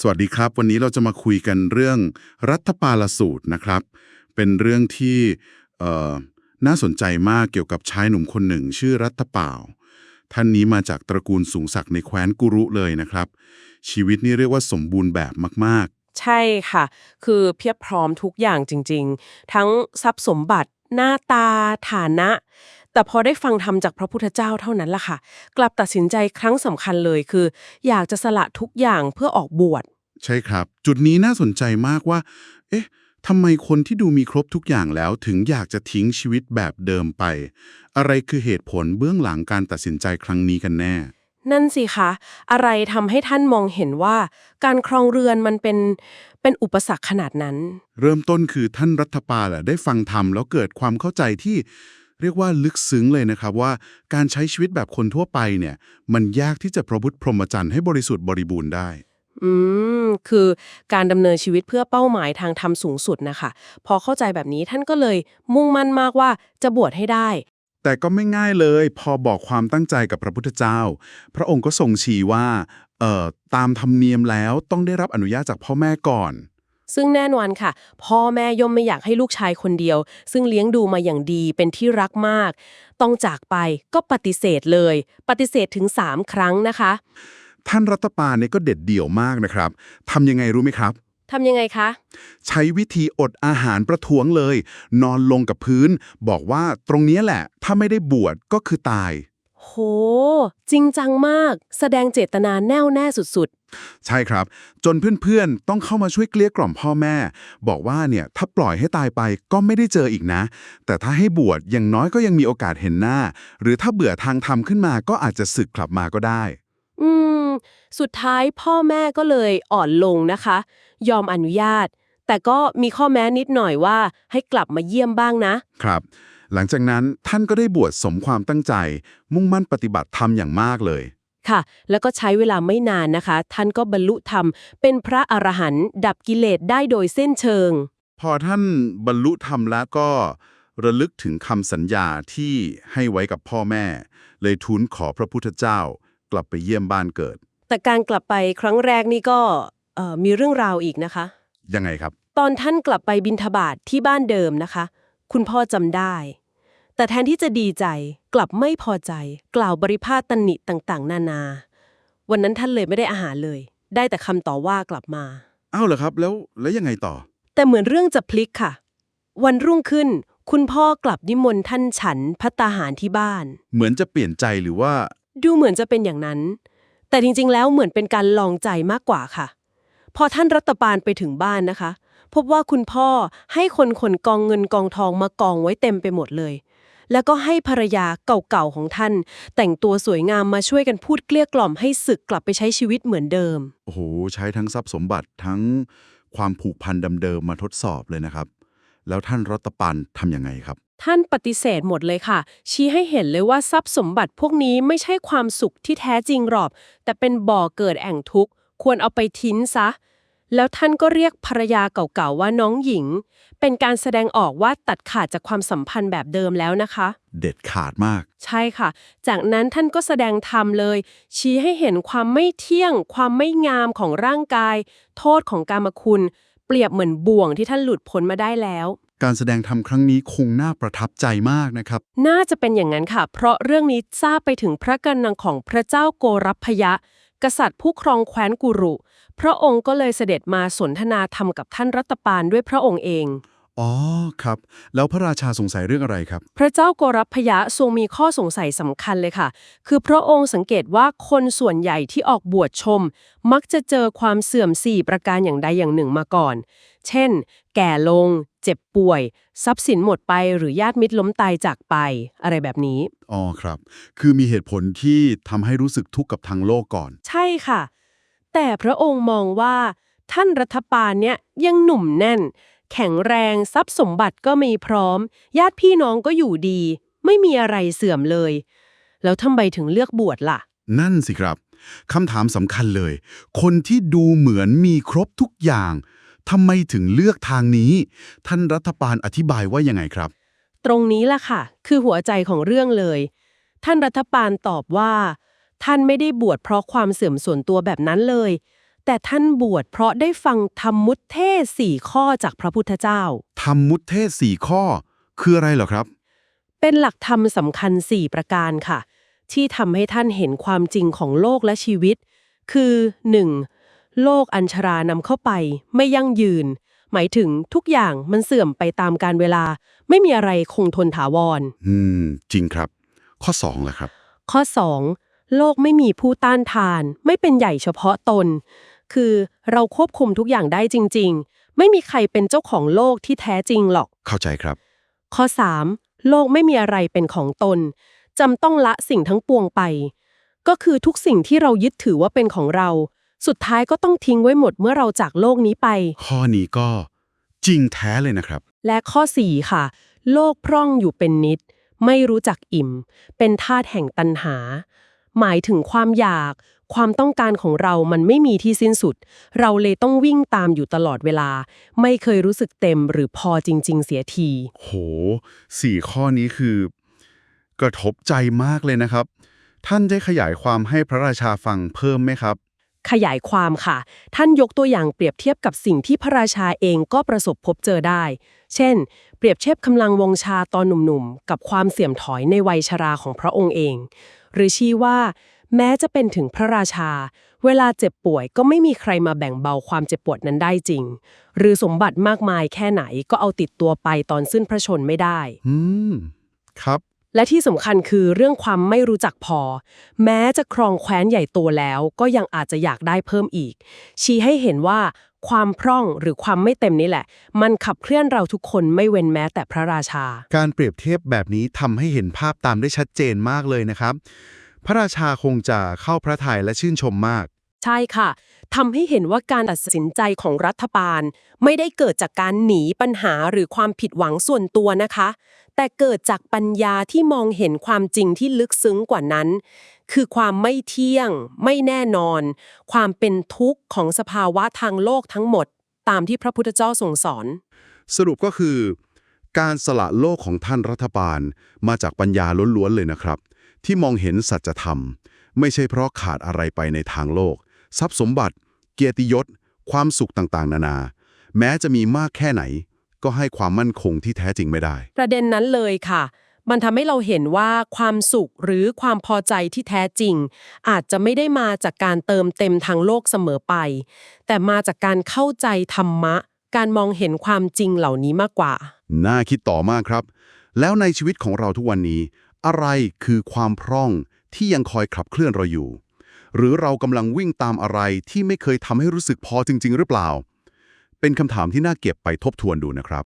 สวัสดีครับ วันนี้เราจะมาคุยกันเรื่องรัฐปาลสูตรนะครับ เป็นเรื่องที่น่าสนใจมากเกี่ยวกับชายหนุ่มคนหนึ่ง ชื่อรัฐป่าท่านนี้มาจากตระกูลสูงศักดิ์ในแคว้นกุรุเลยนะครับ ชีวิตนี่เรียกว่าสมบูรณ์แบบมาก ใช่ค่ะ คือเพียบพร้อมทุกอย่างจริง ๆ ทั้งทรัพย์สมบัติหน้าตาฐานะ แต่พอได้ฟังธรรมจากพระพุทธเจ้าเท่านั้นล่ะค่ะ กลับตัดสินใจครั้งสำคัญเลยคือ อยากจะสละทุกอย่างเพื่อออกบวชๆใช่ครับ จุดนี้น่าสนใจมากว่า เอ๊ะทำไมคนที่ดูมีครบทุกอย่างแล้วถึงอยากจะทิ้งชีวิตแบบเดิมไป อะไรคือเหตุผลเบื้องหลังการตัดสินใจครั้งนี้กันแน่ นั่นสิคะอะไรทำให้ท่านมองเห็นว่า การครองเรือนมันเป็นเป็นอุปสรรคขนาดนั้น เริ่มต้นคือท่านรัฐปาลอะได้ฟังธรรมแล้วเกิดความเข้าใจที่ เรียกว่าลึกซึ้งเลยนะครับว่าการใช้ชีวิตแบบคนทั่วไปเนี่ย มันยากที่จะประพฤติพรหมจรรย์ให้บริสุทธิ์บริบูรณ์ได้ อืม คือการดำเนินชีวิตเพื่อเป้าหมายทางธรรมสูงสุดนะคะ พอเข้าใจแบบนี้ท่านก็เลยมุ่งมั่นมากว่าจะบวชให้ได้ แต่ก็ไม่ง่ายเลย พอบอกความตั้งใจกับพระพุทธเจ้า พระองค์ก็ทรงชี้ว่าเอ่อตามธรรมเนียมแล้วต้องได้รับอนุญาตจากพ่อแม่ก่อน ซึ่งแน่นอนค่ะ พ่อแม่ย่อมไม่อยากให้ลูกชายคนเดียว ซึ่งเลี้ยงดูมาอย่างดีเป็นที่รักมาก ต้องจากไปก็ปฏิเสธเลย ปฏิเสธถึง 3 ครั้งนะคะ ท่านรัฐปาลเนี่ยก็เด็ดเดี่ยวมากนะครับทำยังไงรู้ไหมครับทำยังไงคะ ใช้วิธีอดอาหารประท้วงเลย นอนลงกับพื้น บอกว่าตรงเนี้ยแหละ ถ้าไม่ได้บวชก็คือตาย โห จริงจังมาก แสดงเจตนาแน่วแน่สุดใช่ครับ จนเพื่อนๆ ต้องเข้ามาช่วยเกลี้ยกล่อมพ่อแม่ บอกว่าเนี่ยถ้าปล่อยให้ตายไปก็ไม่ได้เจออีกนะ แต่ถ้าให้บวชอย่างน้อยก็ยังมีโอกาสเห็นหน้า หรือถ้าเบื่อทางธรรมขึ้นมาก็อาจจะสึกกลับมาก็ได้ ๆ อืม สุดท้ายพ่อแม่ก็เลยอ่อนลงนะคะ ยอมอนุญาต แต่ก็มีข้อแม้นิดหน่อยว่าให้กลับมาเยี่ยมบ้างนะ ครับ หลังจากนั้นท่านก็ได้บวชสมความตั้งใจ มุ่งมั่นปฏิบัติธรรมอย่างมากเลย ค่ะ แล้วก็ใช้เวลาไม่นานนะคะ ท่านก็บรรลุธรรม เป็นพระอรหันต์ดับกิเลสได้โดยเส้นเชิง พอท่านบรรลุธรรมแล้วก็ระลึกถึงคำสัญญาที่ให้ไว้กับพ่อแม่ เลยทูลขอพระพุทธเจ้ากลับไปเยี่ยมบ้านเกิด แต่การกลับไปครั้งแรกนี่ก็เอ่อมีเรื่องราวอีกนะคะ ยังไงครับ ตอนท่านกลับไปบินทบาทที่บ้านเดิมนะคะ คุณพ่อจำได้ แต่แทนที่จะดีใจกลับไม่พอใจ กล่าวบริพาทตำหนิต่างๆ นานา วันนั้นท่านเลยไม่ได้อาหารเลย ได้แต่คำต่อว่ากลับมา อ้าวเหรอครับ แล้วแล้วยังไงต่อ แต่เหมือนเรื่องจะพลิกค่ะ วันรุ่งขึ้น คุณพ่อกลับนิมนต์ท่านฉันพัตตาหารที่บ้าน เหมือนจะเปลี่ยนใจหรือว่า ดูเหมือนจะเป็นอย่างนั้น แต่จริงๆ แล้วเหมือนเป็นการลองใจมากกว่าค่ะ พอท่านรัตปานไปถึงบ้านนะคะ พบว่าคุณพ่อให้คนขนกองเงินกองทองมากองไว้เต็มไปหมดเลย แล้วก็ให้ภรรยาเก่าๆของท่าน แต่งตัวสวยงามมาช่วยกันพูดเกลี้ยกล่อมให้ศึกกลับไปใช้ชีวิตเหมือนเดิม โอ้โห ใช้ทั้งทรัพย์สมบัติทั้งความผูกพันเดิมๆมาทดสอบเลยนะครับ แล้วท่านรัตปันทำยังไงครับ ท่านปฏิเสธหมดเลยค่ะ ชี้ให้เห็นเลยว่าทรัพย์สมบัติพวกนี้ไม่ใช่ความสุขที่แท้จริงหรอกแต่เป็นบ่อเกิดแอ่งทุกข์ ควรเอาไปทิ้งซะ แล้วท่านก็เรียกภรรยาเก่าๆว่าน้องหญิง เป็นการแสดงออกว่าตัดขาดจากความสัมพันธ์แบบเดิมแล้วนะคะ เด็ดขาดมาก ใช่ค่ะ จากนั้นท่านก็แสดงธรรมเลย ชี้ให้เห็นความไม่เที่ยง ความไม่งามของร่างกาย โทษของกามคุณ เปรียบเหมือนบ่วงที่ท่านหลุดพ้นมาได้แล้วการแสดงธรรมครั้งนี้คงน่าประทับใจมากนะครับ น่าจะเป็นอย่างนั้นค่ะ เพราะเรื่องนี้ทราบไปถึงพระกนังของพระเจ้าโกรพยะ กษัตริย์ผู้ครองแคว้นกุรุ พระองค์ก็เลยเสด็จมาสนทนาธรรมกับท่านรัตปานด้วยพระองค์เอง อ๋อครับ แล้วพระราชาสงสัยเรื่องอะไรครับ พระเจ้าโกรพยะทรงมีข้อสงสัยสำคัญเลยค่ะ คือพระองค์สังเกตว่าคนส่วนใหญ่ที่ออกบวชชม มักจะเจอความเสื่อมสี่ประการอย่างใดอย่างหนึ่งมาก่อน เช่น แก่ลง เจ็บป่วย ทรัพย์สินหมดไปหรือญาติมิตรล้มตายจากไป อะไรแบบนี้ อ๋อครับ คือมีเหตุผลที่ทำให้รู้สึกทุกข์กับทางโลกก่อน ใช่ค่ะ แต่พระองค์มองว่า ท่านรัฐปานเนี่ยยังหนุ่มแน่น แข็งแรงทรัพย์สมบัติก็มีพร้อม ญาติพี่น้องก็อยู่ดี ไม่มีอะไรเสื่อมเลย แล้วทำไมถึงเลือกบวชล่ะ นั่นสิครับคำถามสำคัญเลย คนที่ดูเหมือนมีครบทุกอย่างทำไมถึงเลือกทางนี้ ท่านรัฐบาลอธิบายว่ายังไงครับ ตรงนี้ล่ะค่ะ คือหัวใจของเรื่องเลย ท่านรัฐปานตอบว่า ท่านไม่ได้บวชเพราะความเสื่อมส่วนตัวแบบนั้นเลย แต่ท่านบวชเพราะได้ฟังธรรมมุตเทศน์สี่ข้อจากพระพุทธเจ้าทำมุตเทศสี่ข้อ คืออะไรเหรอครับ เป็นหลักธรรมสำคัญ4ประการค่ะ ที่ทำให้ท่านเห็นความจริงของโลกและชีวิต คือ 1. โลกอัญชรานำเข้าไป ไม่ยั่งยืน หมายถึงทุกอย่างมันเสื่อมไปตามการเวลา ไม่มีอะไรคงทนถาวร อืม จริงครับ ข้อ2แหละครับ ข้อ 2. โลกไม่มีผู้ต้านทาน ไม่เป็นใหญ่เฉพาะตน คือเราควบคุมทุกอย่างได้จริง ๆ ไม่มีใครเป็นเจ้าของโลกที่แท้จริงหรอก เข้าใจครับ ข้อ 3. โลกไม่มีอะไรเป็นของตนจำต้องละสิ่งทั้งปวงไป ก็คือทุกสิ่งที่เรายึดถือว่าเป็นของเรา สุดท้ายก็ต้องทิ้งไว้หมดเมื่อเราจากโลกนี้ไป ข้อนี้ก็จริงแท้เลยนะครับ และข้อ 4 ค่ะ โลกพร่องอยู่เป็นนิด ไม่รู้จักอิ่ม เป็นธาตุแห่งตัณหา หมายถึงความอยาก ความต้องการของเรามันไม่มีที่สิ้นสุด เราเลยต้องวิ่งตามอยู่ตลอดเวลา ไม่เคยรู้สึกเต็มหรือพอจริง ๆ เสียที โหสี่ข้อนี้คือ กระทบใจมากเลยนะครับ ท่านได้ขยายความให้พระราชาฟังเพิ่มไหมครับ ขยายความค่ะ ท่านยกตัวอย่างเปรียบเทียบกับสิ่งที่พระราชาเองก็ประสบพบเจอได้ เช่น เปรียบเทียบกำลังวงชาตอนหนุ่มๆ กับความเสื่อมถอยในวัยชราของพระองค์เอง หรือชี้ว่า แม้จะเป็นถึงพระราชา เวลาเจ็บป่วยก็ไม่มีใครมาแบ่งเบาความเจ็บปวดนั้นได้จริง หรือสมบัติมากมายแค่ไหนก็เอาติดตัวไปตอนสิ้นพระชนไม่ได้ อืม ครับ และที่สำคัญคือเรื่องความไม่รู้จักพอ แม้จะครองแคว้นใหญ่โตแล้วก็ยังอาจจะอยากได้เพิ่มอีก ชี้ให้เห็นว่าความพร่องหรือความไม่เต็มนี่แหละ มันขับเคลื่อนเราทุกคนไม่เว้นแม้แต่พระราชา การเปรียบเทียบแบบนี้ทำให้เห็นภาพตามได้ชัดเจนมากเลยนะครับ พระราชาคงจะเข้าพระทัยและชื่นชมมาก ใช่ค่ะทำให้เห็นว่าการตัดสินใจของรัฐบาล ไม่ได้เกิดจากการหนีปัญหาหรือความผิดหวังส่วนตัวนะคะ แต่เกิดจากปัญญาที่มองเห็นความจริงที่ลึกซึ้งกว่านั้น คือความไม่เที่ยง ไม่แน่นอน ความเป็นทุกข์ของสภาวะทางโลกทั้งหมด ตามที่พระพุทธเจ้าทรงสอน สรุปก็คือ การสละโลกของท่านรัฐบาลมาจากปัญญาล้วนๆเลยนะครับ ที่มองเห็นสัจธรรม ไม่ใช่เพราะขาดอะไรไปในทางโลก ทรัพย์สมบัติ เกียรติยศ ความสุขต่างๆ นานา แม้จะมีมากแค่ไหน ก็ให้ความมั่นคงที่แท้จริงไม่ได้ ประเด็นนั้นเลยค่ะ มันทำให้เราเห็นว่าความสุขหรือความพอใจที่แท้จริง อาจจะไม่ได้มาจากการเติมเต็มทางโลกเสมอไป แต่มาจากการเข้าใจธรรมะ การมองเห็นความจริงเหล่านี้มากกว่า น่าคิดต่อมากครับ แล้วในชีวิตของเราทุกวันนี้ อะไรคือความพร่องที่ยังคอยขับเคลื่อนเราอยู่ หรือเรากำลังวิ่งตามอะไรที่ไม่เคยทำให้รู้สึกพอจริง ๆ หรือเปล่า เป็นคำถามที่น่าเก็บไปทบทวนดูนะครับ